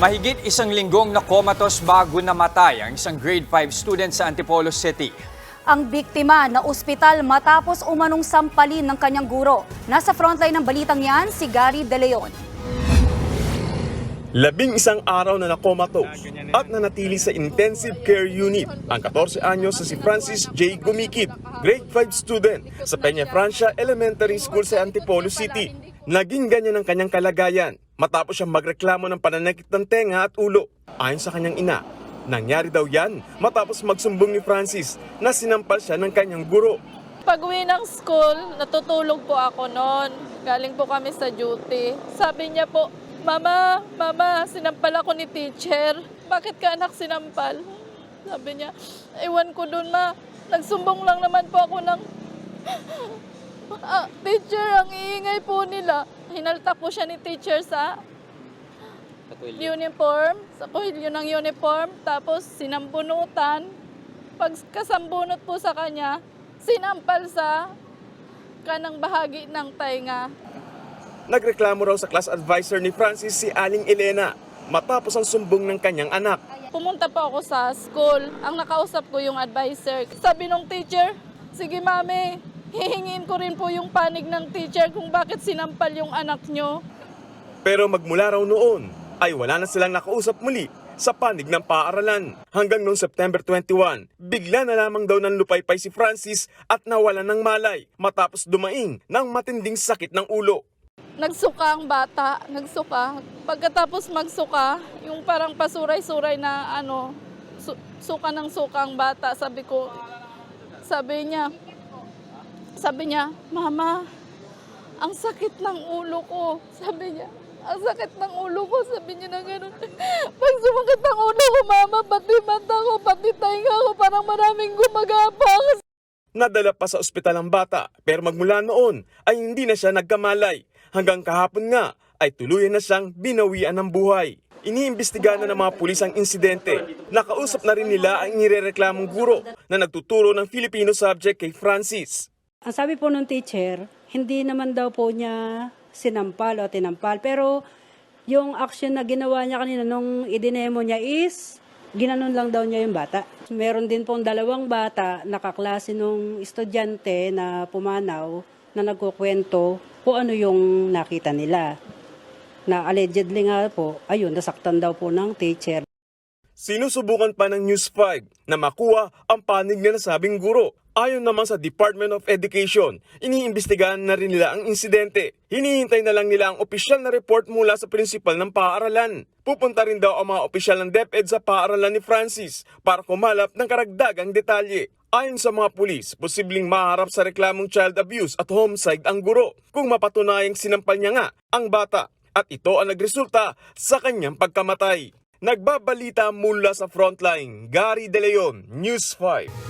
Mahigit isang linggong nakomatos bago namatay ang isang grade 5 student sa Antipolo City. Ang biktima na ospital matapos umanong sampalin ng kanyang guro. Nasa frontline ng balitang yan, si Gary De Leon. Labing isang araw na nakomatos at nanatili sa intensive care unit ang 14 anyos sa si Francis J. Gumikit, grade 5 student sa Peña Francia Elementary School sa Antipolo City. Naging ganyan ang kanyang kalagayan matapos siyang magreklamo ng pananakit ng tenga at ulo. Ayon sa kanyang ina, nangyari daw yan matapos magsumbong ni Francis na sinampal siya ng kanyang guro. Pag uwi ng school, natutulog po ako noon. Galing po kami sa duty. Sabi niya po, Mama, Mama, sinampal ako ni teacher. Bakit ka anak sinampal? Sabi niya, ewan ko dun ma. Nagsumbong lang naman po ako ng... Ah, teacher, ang iingay po nila. Hinaltak po siya ni teacher sa uniform, sa kuhilyo ng uniform, tapos sinambunutan. Pag kasambunot po sa kanya, sinampal sa kanang bahagi ng tainga. Nagreklamo raw sa class advisor ni Francis si Aling Elena matapos ang sumbong ng kanyang anak. Pumunta po ako sa school. Ang nakausap ko yung advisor. Sabi nung teacher, sige mami, hihingin ko rin po yung panig ng teacher kung bakit sinampal yung anak nyo. Pero magmula raw noon ay wala na silang nakausap muli sa panig ng paaralan. Hanggang noong September 21, bigla na lamang daw ng lupaypay si Francis at nawala ng malay matapos dumaing ng matinding sakit ng ulo. Nagsuka ang bata, nagsuka. Pagkatapos magsuka, yung parang pasuray-suray na ano, su- suka ng suka ang bata, sabi ko, sabi niya, sabi niya, Mama, ang sakit ng ulo ko. Sabi niya, ang sakit ng ulo ko. Sabi niya na gano'n. Pag sumakit ang ulo ko, Mama, pati mata ko, pati tainga ko, parang maraming gumagapang. Nadala pa sa ospital ang bata pero magmula noon ay hindi na siya nagkamalay. Hanggang kahapon nga ay tuluyan na siyang binawian ng buhay. Iniimbestiga na ng mga pulis ang insidente. Nakausap na rin nila ang inirereklamong guro na nagtuturo ng Filipino subject kay Francis. Ang sabi po ng teacher, hindi naman daw po niya sinampal o tinampal. Pero yung action na ginawa niya kanina nung idinemo niya is, ginanon lang daw niya yung bata. Meron din pong dalawang bata, nakaklase nung estudyante na pumanaw, na nagkukwento kung ano yung nakita nila. Na allegedly nga po, ayun, nasaktan daw po ng teacher. Sinusubukan pa ng News 5 na makuha ang panig na nasabing guro. Ayon naman sa Department of Education, iniimbestigahan na rin nila ang insidente. Hinihintay na lang nila ang opisyal na report mula sa prinsipal ng paaralan. Pupunta rin daw ang mga opisyal ng DepEd sa paaralan ni Francis para kumalap ng karagdagang detalye. Ayon sa mga pulis, posibleng maharap sa reklamong child abuse at homicide ang guro kung mapatunayang sinampal niya nga ang bata at ito ang nagresulta sa kanyang pagkamatay. Nagbabalita mula sa frontline, Gary De Leon, News 5.